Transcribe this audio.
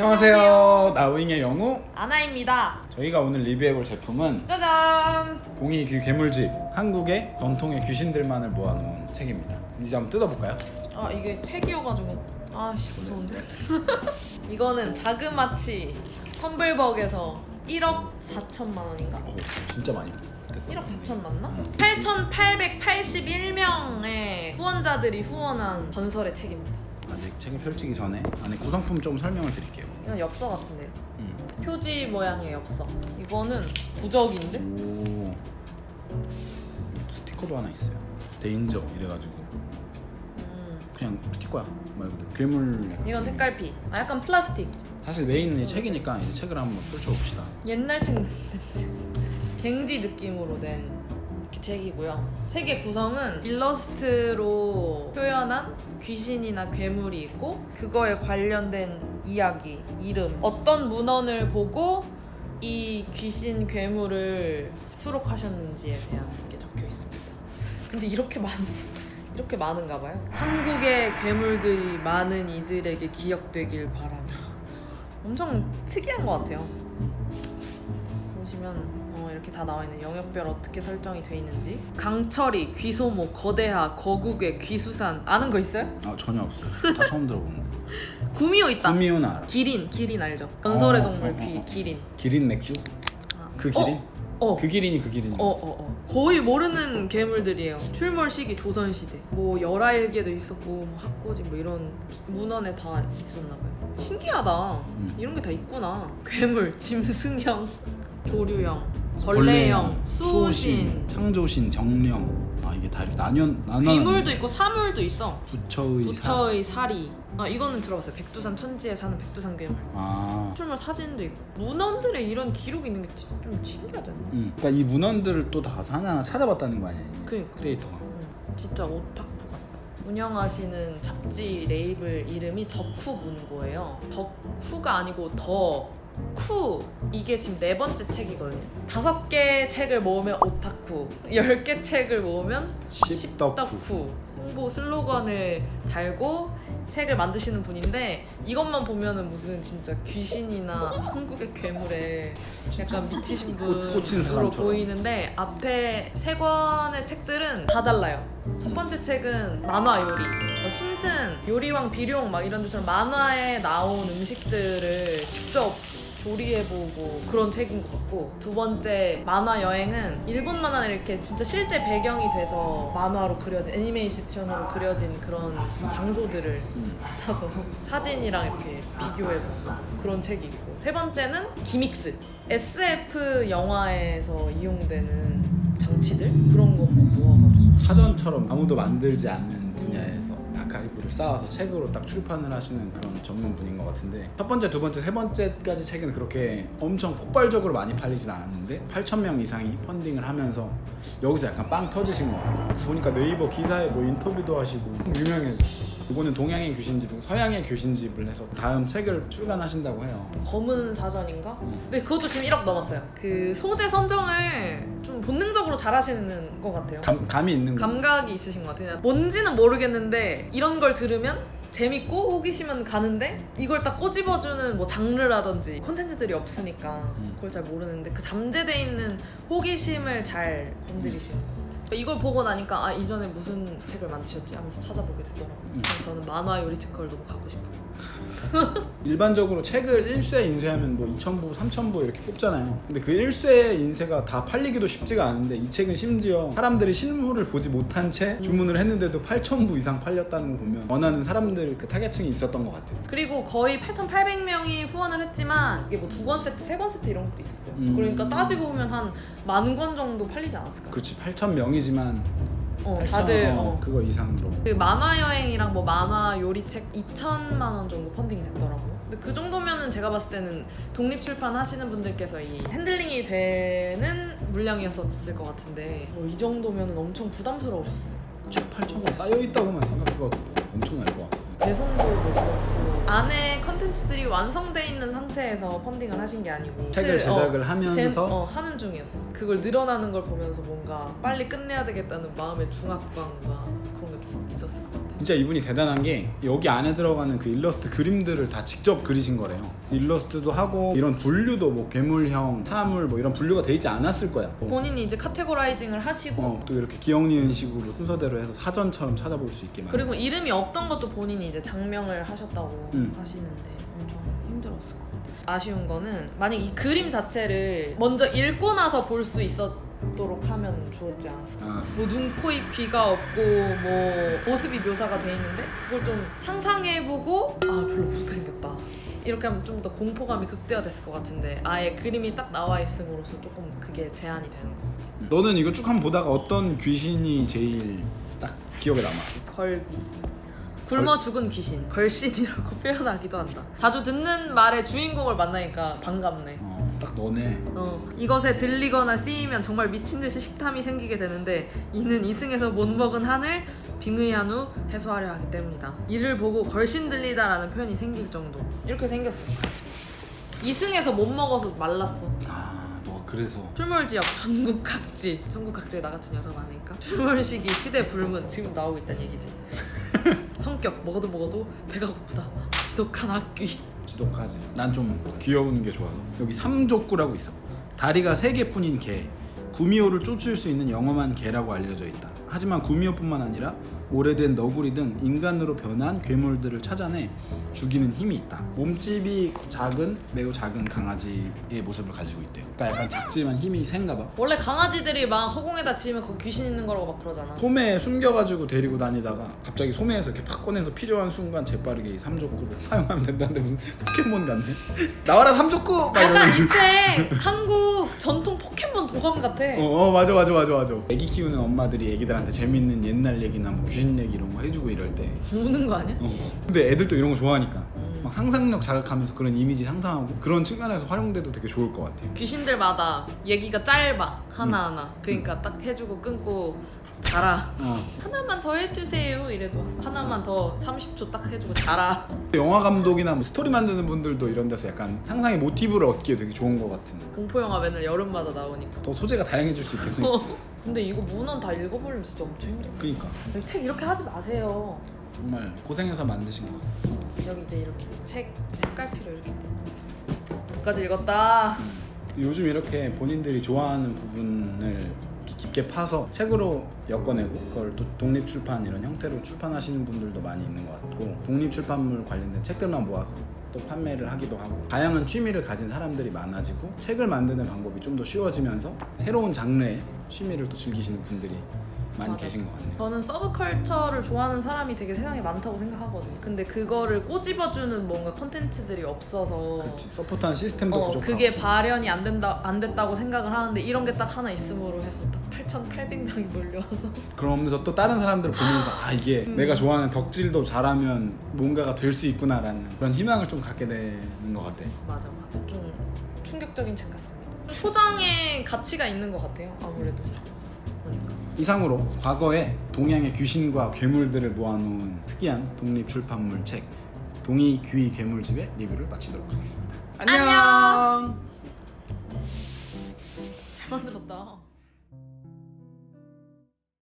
안녕하세요. 나우잉의 영우. 아나입니다. 저희가 오늘 리뷰해볼 제품은 짜잔! 공이 귀 괴물집 한국의 전통의 귀신들만을 모아놓은 책입니다. 이제 한번 뜯어볼까요? 아 이게 책이어가지고 아씨 무서운데? 이거는 자그마치 텀블벅에서 1억 4천만 원인가? 오, 진짜 많이. 뜯었어요. 1억 4천 맞나? 8,881명의 후원자들이 후원한 전설의 책입니다. 아직 책을 펼치기 전에 안에 구성품 좀 설명을 드릴게요. 이건 엽서 같은데요. 음. 표지 모양의 엽서. 이거는 부적인데? 오. 또 스티커도 하나 있어요. 데인저 이래가지고 음. 그냥 스티커야 말 그대로 괴물 약간. 이건 색깔피. 아 약간 플라스틱. 사실 메인은 이 책이니까 이제 책을 한번 펼쳐봅시다. 옛날 책 냄새. 갱지 느낌으로 된 책이고요. 책의 구성은 일러스트로 표현한 귀신이나 괴물이 있고 그거에 관련된 이야기, 이름, 어떤 문헌을 보고 이 귀신 괴물을 수록하셨는지에 대한 게 적혀 있습니다. 근데 이렇게 많 이렇게 많은가 봐요. 한국의 괴물들이 많은 이들에게 기억되길 바라며. 엄청 특이한 것 같아요. 보시면 어, 이렇게 다 나와 있는 영역별 어떻게 설정이 돼 있는지 강철이, 귀소모, 거대하, 거국의, 귀수산 아는 거 있어요? 아 전혀 없어요. 다 처음 들어보는. 구미호 있다. 구미호는 알아. 기린, 기린 알죠? 전설의 어, 동물 어, 어, 귀, 어. 기린. 기린 맥주? 아. 그 기린? 어, 어. 그 기린이 그 기린. 어, 어, 어. 거의 모르는 괴물들이에요. 출몰 시기 조선 시대. 뭐 열아일개도 있었고, 뭐 학고지 뭐 이런 문헌에 다 있었나 봐요. 신기하다. 음. 이런 게 다 있구나. 괴물, 짐승형, 조류형, 벌레형, 수호신, 창조신, 정령. 아 이게 다 이렇게 나뉘어 나눠. 귀물도 있고 사물도 있어. 부처의 사. 부처의 사리. 아 이거는 들어봤어요. 백두산 천지에 사는 백두산 괴물. 아. 출몰 사진도 있고. 문헌들에 이런 기록이 있는 게 좀 신기하지 않나? 음. 그러니까 이 문헌들을 또 다 하나하나 찾아봤다는 거 아니야? 이 그니까. 크리에이터가. 음, 진짜 오타쿠 같다. 운영하시는 잡지 레이블 이름이 덕후 문고예요. 덕후가 아니고 덕 쿠 이게 지금 네 번째 책이거든요. 다섯 개 책을 모으면 오타쿠, 열 개 책을 모으면 십덕후. 십덕후 홍보 슬로건을 달고 책을 만드시는 분인데 이것만 보면은 무슨 진짜 귀신이나 한국의 괴물에 약간 미치신 꽂- 분으로 사람처럼. 보이는데 앞에 세 권의 책들은 다 달라요. 첫 번째 책은 만화 요리, 뭐 심슨, 요리왕 비룡 막 이런 데처럼 만화에 나온 음식들을 직접 조리해보고 그런 책인 것 같고 두 번째 만화 여행은 일본 만화는 이렇게 진짜 실제 배경이 돼서 만화로 그려진 애니메이션으로 그려진 그런 장소들을 음. 찾아서 사진이랑 이렇게 비교해보고 그런 책이 있고. 세 번째는 기믹스. SF 영화에서 이용되는 장치들? 그런 거 모아가지고. 사전처럼 아무도 만들지 않은 아카이브를 쌓아서 책으로 딱 출판을 하시는 그런 전문 분인 것 같은데 첫 번째, 두 번째, 세 번째까지 책은 그렇게 엄청 폭발적으로 많이 팔리진 않았는데 8천 명 이상이 펀딩을 하면서 여기서 약간 빵 터지신 것 같아요. 보니까 네이버 기사에 뭐 인터뷰도 하시고 유명해졌어. 이거는 동양의 귀신집, 서양의 귀신집을 해서 다음 책을 출간하신다고 해요. 검은 사전인가? 음. 근데 그것도 지금 1억 넘었어요 그 소재 선정을 좀 본능적으로 잘 하시는 것 같아요 감, 감이 있는 거. 감각이 있으신 것 같아요. 뭔지는 모르겠는데 이런 걸 들으면 재밌고 호기심은 가는데 이걸 딱 꼬집어주는 뭐 장르라든지 콘텐츠들이 없으니까 음. 그걸 잘 모르는데 그 잠재돼 있는 호기심을 잘 건드리시는 것 같아요. 이걸 보고 나니까 아 이전에 무슨 책을 만드셨지 하면서 찾아보게 되더라고요. 음. 그래서 저는 만화 요리 책걸 너무 가고 싶어요. 일반적으로 책을 1쇄 인쇄하면 뭐 2,000부, 3,000부 이렇게 뽑잖아요. 근데 그 1쇄 인쇄가 다 팔리기도 쉽지가 않은데 이 책은 심지어 사람들이 실물을 보지 못한 채 주문을 했는데도 8,000부 이상 팔렸다는 거 보면 원하는 사람들 그 타겟층이 있었던 것 같아요. 그리고 거의 8,800명이 후원을 했지만 이게 뭐 두 권 세트, 세 권 세트 이런 것도 있었어요. 음. 그러니까 따지고 보면 한 만 권 정도 팔리지 않았을까요? 그렇지 8,000명이지만 어, 8,000, 다들 어, 어. 그거 이상으로 그 만화 여행이랑 뭐 만화 요리책 2천만 원 정도 펀딩이 됐더라고요. 근데 그 정도면은 제가 봤을 때는 독립 출판 하시는 분들께서 이 핸들링이 되는 물량이었을 것 같은데 뭐이 정도면은 엄청 부담스러우셨어요. 책 8,000권 쌓여 있다고만 생각해봐도 엄청날 것 같아요. 배송도 뭐 그렇고 안에 컨텐츠들이 완성돼 있는 상태에서 펀딩을 하신 게 아니고 책을 실- 어, 제작을 하면서 제- 어, 하는 중이었어. 그걸 늘어나는 걸 보면서 뭔가 빨리 끝내야 되겠다는 마음의 중압감과 그런 게 좀 있었을 것 같아요. 진짜 이분이 대단한 게 여기 안에 들어가는 그 일러스트 그림들을 다 직접 그리신 거래요. 일러스트도 하고 이런 분류도 뭐 괴물형, 사물 뭐 이런 분류가 돼 있지 않았을 거야. 어, 본인이 이제 카테고라이징을 하시고 어, 또 이렇게 기억 니은 식으로 순서대로 해서 사전처럼 찾아볼 수 있게 그리고 이름이 없던 것도 본인이 이제 장명을 하셨다고 음. 하시는데 엄청 힘들었을 것 같아요. 아쉬운 거는 만약 이 그림 자체를 먼저 읽고 나서 볼 수 있었 도록 하면 좋았지 않았을까. 아. 뭐 눈, 코, 입, 귀가 없고 뭐 모습이 묘사가 돼 있는데 그걸 좀 상상해보고 아 별로 무섭게 생겼다. 이렇게 하면 좀 더 공포감이 극대화됐을 것 같은데 아예 그림이 딱 나와 있음으로써 조금 그게 제한이 되는 것 같아요. 너는 이거 쭉 한번 보다가 어떤 귀신이 제일 딱 기억에 남았어? 걸귀 굶어 죽은 귀신 걸신이라고 표현하기도 한다 자주 듣는 말의 주인공을 만나니까 반갑네 어, 딱 너네. 어, 이것에 들리거나 쓰이면 정말 미친 듯이 식탐이 생기게 되는데 이는 이승에서 못 먹은 한을 빙의한 후 해소하려 하기 때문이다. 이를 보고 걸신 들리다라는 표현이 생길 정도. 이렇게 생겼어. 이승에서 못 먹어서 말랐어. 아, 너가 그래서. 출몰 지역 전국 각지. 전국 각지에 나 같은 여자가 많으니까. 출몰 시기 시대 불문 지금 나오고 있다는 얘기지. 성격 먹어도 먹어도 배가 고프다. 지독한 악귀 지독하지. 난 좀 귀여운 게 좋아서 여기 삼족구라고 있어. 다리가 세 개뿐인 개. 구미호를 쫓을 수 있는 영험한 개라고 알려져 있다. 하지만 구미호뿐만 아니라 오래된 너구리 등 인간으로 변한 괴물들을 찾아내 죽이는 힘이 있다. 몸집이 작은 매우 작은 강아지의 모습을 가지고 있대요. 그러니까 약간 작지만 힘이 센가 봐. 원래 강아지들이 막 허공에다 지으면 거기 귀신 있는 거라고 막 그러잖아 소매에 숨겨가지고 데리고 다니다가 갑자기 소매에서 이렇게 팍 꺼내서 필요한 순간 재빠르게 이 삼족구를 사용하면 된다는데 무슨 포켓몬 같네. 나와라 삼족구! 막 약간 이러고. 이책 한국 전통 포켓몬 도감 같아 어, 어 맞아 맞아 맞아 맞아 애기 키우는 엄마들이 애기들한테 재밌는 옛날 얘기나 뭐 귀신 얘기 이런 거 해주고 이럴 때. 우는 거 아니야? 어. 근데 애들도 이런 거 좋아하니까. 음. 막 상상력 자극하면서 그런 이미지 상상하고 그런 측면에서 활용돼도 되게 좋을 것 같아요. 귀신들마다 얘기가 짧아 하나하나. 그러니까 딱 해주고 끊고 자라. 어. 하나만 더 해주세요. 이래도 하나만 더 30초 딱 해주고 자라. 영화 감독이나 뭐 스토리 만드는 분들도 이런 데서 약간 상상의 모티브를 얻기에 되게 좋은 것 같은. 공포 영화 맨날 여름마다 나오니까. 더 소재가 다양해질 수 있겠네 근데 이거 문헌 다 읽어보려면 진짜 엄청 힘들어. 그니까. 책 이렇게 하지 마세요. 정말 고생해서 만드신 것 같아요. 여기 이제 이렇게 책 책갈피로 이렇게. 여기까지 읽었다. 요즘 이렇게 본인들이 좋아하는 부분을 깊게 파서 책으로 엮어내고 그걸 또 독립 출판 이런 형태로 출판하시는 분들도 많이 있는 것 같고 독립 출판물 관련된 책들만 모아서 또 판매를 하기도 하고 다양한 취미를 가진 사람들이 많아지고 책을 만드는 방법이 좀 더 쉬워지면서 새로운 장르의 취미를 또 즐기시는 분들이 많이 맞아. 계신 것 같네요. 저는 서브컬처를 좋아하는 사람이 되게 세상에 많다고 생각하거든요 근데 그거를 꼬집어주는 뭔가 컨텐츠들이 없어서 그렇지 서포트하는 시스템도 어, 부족하고 그게 발현이 안 된다 안 됐다고 생각을 하는데 이런 게 딱 하나 있음으로 해서 딱 8,800명이 몰려와서 그러면서 또 다른 사람들을 보면서 아 이게 음. 내가 좋아하는 덕질도 잘하면 뭔가가 될 수 있구나라는 그런 희망을 좀 갖게 되는 것 같아. 맞아 맞아 좀 충격적인 책 같습니다 소장의 가치가 있는 것 같아요 아무래도 보니까 이상으로 과거에 동양의 귀신과 괴물들을 모아놓은 특이한 독립 출판물 책 동이 귀 괴물집의 리뷰를 마치도록 하겠습니다. 안녕. 잘 만들었다